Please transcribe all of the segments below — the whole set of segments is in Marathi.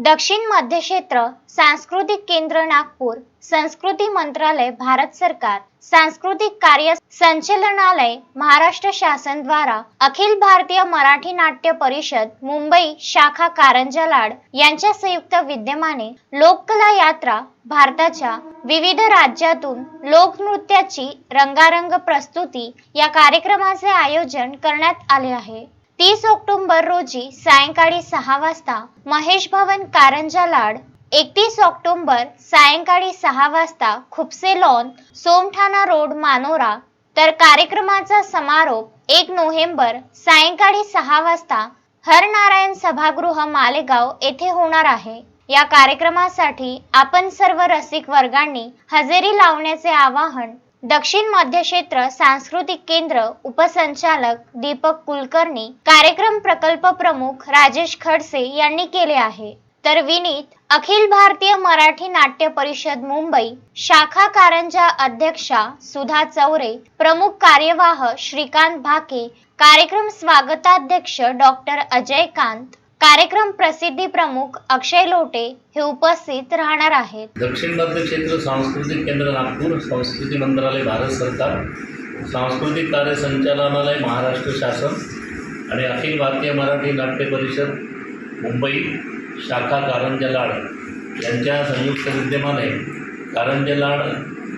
दक्षिण मध्य क्षेत्र सांस्कृतिक केंद्र नागपूर संस्कृती मंत्रालय भारत सरकार सांस्कृतिक कार्य संचलनालय महाराष्ट्र शासन द्वारा अखिल भारतीय मराठी नाट्य परिषद मुंबई शाखा कारंजा लाड यांच्या संयुक्त विद्यमाने लोककला यात्रा भारताच्या विविध राज्यातून लोकनृत्याची रंगारंग प्रस्तुती या कार्यक्रमाचे आयोजन करण्यात आले आहे. तीस ऑक्टोबर रोजी सायंकाळी सहा वाजता महेश भवन कारंजा लाड एकतीस ऑक्टोबर सायंकाळी सहा वाजता खुपसे लॉन सोमठाणा रोड मानोरा. तर कार्यक्रमाचा समारोप एक नोव्हेंबर सायंकाळी सहा वाजता हरनारायण सभागृह मालेगाव येथे होणार आहे. या कार्यक्रमासाठी आपण सर्व रसिक वर्गांनी हजेरी लावण्याचे आवाहन दक्षिण मध्य क्षेत्र सांस्कृतिक केंद्र उपसंचालक दीपक कुलकर्णी कार्यक्रम प्रकल्प प्रमुख राजेश खडसे यांनी केले आहे. तर विनीत अखिल भारतीय मराठी नाट्य परिषद मुंबई शाखा कारंजा अध्यक्षा सुधा चौरे प्रमुख कार्यवाह श्रीकांत भाके कार्यक्रम स्वागताध्यक्ष डॉक्टर अजय कांत कार्यक्रम प्रसिद्धी प्रमुख अक्षय लोटे हे उपस्थित राहणार आहेत. दक्षिण मध्य क्षेत्र सांस्कृतिक केंद्र नागपूर संस्कृती मंत्रालय भारत सरकार सांस्कृतिक कार्य संचालनालय महाराष्ट्र शासन आणि अखिल भारतीय मराठी नाट्य परिषद मुंबई शाखा कारंजा लाड यांच्या संयुक्त विद्यमाने कारंजा लाड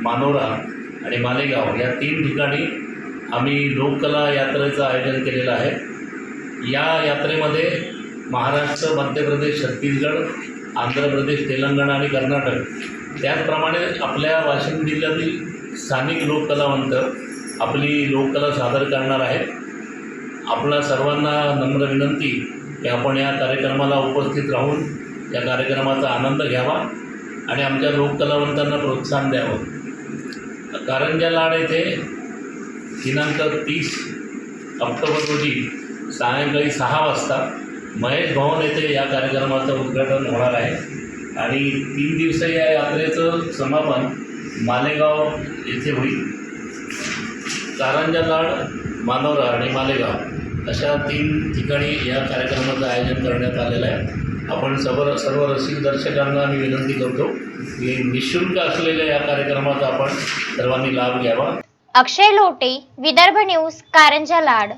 मानोरा आणि मालेगाव या तीन ठिकाणी आम्ही लोककला यात्रेचं आयोजन केलेलं आहे. या यात्रेमध्ये महाराष्ट्र मध्य प्रदेश छत्तीसगड आंध्र प्रदेश तेलंगणा आणि कर्नाटक. त्याचप्रमाणे आपल्या वाशिम जिल्ह्यातील स्थानिक लोककलावंत आपली लोककला सादर करणार आहेत. आपला सर्वांना नम्र विनंती की आपण या कार्यक्रमाला उपस्थित राहून या कार्यक्रमाचा आनंद घ्यावा आणि आमच्या लोककलावंतांना प्रोत्साहन द्यावं. कारंजा लाड येथे दिनांक तीस ऑक्टोबर रोजी सायंकाळी सहा वाजता महेश भवन येथे या कार्यक्रमाचं उद्घाटन होणार आहे. आणि तीन दिवसीय या यात्रेचं समापन मालेगाव येथे होईल. कारंजा लाड मानोरा आणि मालेगाव अशा तीन ठिकाणी या कार्यक्रमाचं आयोजन करण्यात आलेलं आहे. आपण सर्व सर्व रसिक दर्शकांना मी विनंती करतो की निशुल्क असलेल्या या कार्यक्रमाचा आपण सर्वांनी लाभ घ्यावा. अक्षय लोटे विदर्भ न्यूज कारंजा लाड.